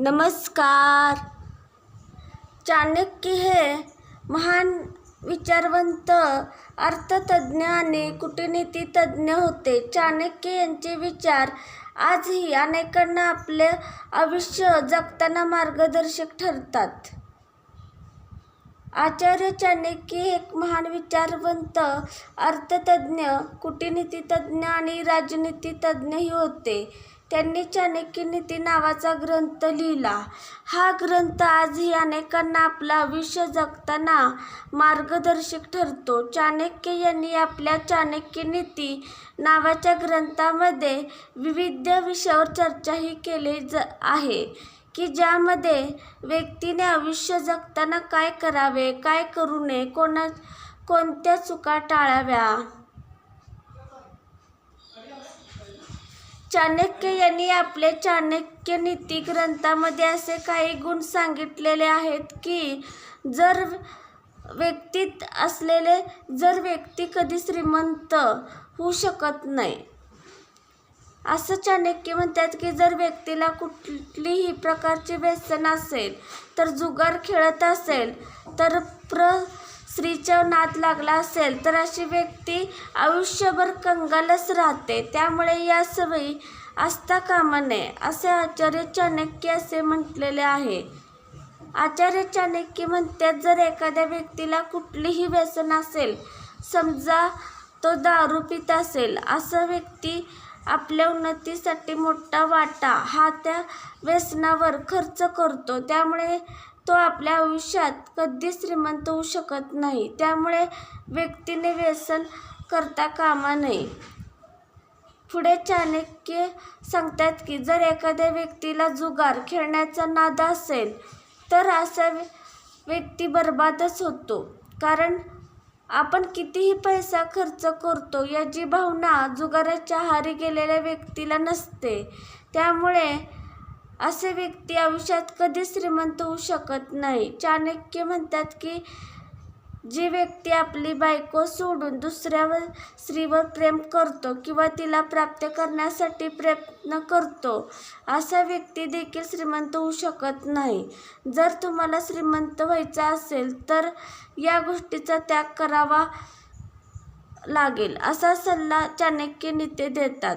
नमस्कार. चाणक्य हे महान विचारवंत अर्थतज्ज्ञ आणि कूटनीतितज्ज्ञ होते. चाणक्य यांचे विचार आजही अनेकांना आपले आयुष्य जगताना मार्गदर्शक ठरतात. आचार्य चाणक्य हे एक महान विचारवंत अर्थतज्ज्ञ कूटनीतितज्ज्ञ आणि राजनीतितज्ज्ञही होते. त्यांनी चाणक्य नीती नावाचा ग्रंथ लिहिला. हा ग्रंथ आजही अनेकांना आपलं आयुष्य जगताना मार्गदर्शक ठरतो. चाणक्य यांनी आपल्या चाणक्य नीती नावाच्या ग्रंथामध्ये विविध विषयावर चर्चाही केली ज आहे की ज्यामध्ये व्यक्तीने आयुष्य जगताना काय करावे काय करू नये कोणा कोणत्या चुका टाळाव्या? चाणक्य यांनी आपले चाणक्य नीती ग्रंथामध्ये असे काही गुण सांगितलेले आहेत की जर व्यक्तीत असलेले जर व्यक्ती कधी श्रीमंत होऊ शकत नाही. असं चाणक्य म्हणतात की जर व्यक्तीला कुठलीही प्रकारची व्यसन असेल तर जुगार खेळत असेल तर प्र स्त्रीच्या नाद लागला असेल तर अशी व्यक्ती आयुष्यभर कंगालच राहते. त्यामुळे या सवयी असता कामा नये असे आचार्य चाणक्य असे म्हटलेले आहे. आचार्य चाणक्य म्हणतात जर एखाद्या व्यक्तीला कुठलीही व्यसन असेल समजा तो दारू पित असेल असा व्यक्ती आपल्या उन्नतीसाठी मोठा वाटा हा त्या व्यसनावर खर्च करतो. त्यामुळे तो आपल्या आयुष्यात कधीच श्रीमंत होऊ शकत नाही. त्यामुळे व्यक्तीने व्यसन करता कामा नये. पुढे चाणक्य सांगतात की जर एखाद्या व्यक्तीला जुगार खेळण्याचा नाद असेल तर असा व्यक्ती बर्बादच होतो. कारण आपण कितीही पैसा खर्च करतो याची भावना जुगाराच्या आहारी गेलेल्या व्यक्तीला नसते. त्यामुळे असे व्यक्ती आयुष्यात कधीच श्रीमंत होऊ शकत नाही. चाणक्य म्हणतात की जी व्यक्ती आपली बायको सोडून दुसऱ्यावर स्त्रीवर प्रेम करतो किंवा तिला प्राप्त करण्यासाठी प्रयत्न करतो असा व्यक्ती देखील श्रीमंत होऊ शकत नाही. जर तुम्हाला श्रीमंत व्हायचा असेल तर या गोष्टीचा त्याग करावा लागेल असा सल्ला चाणक्य नेते देतात.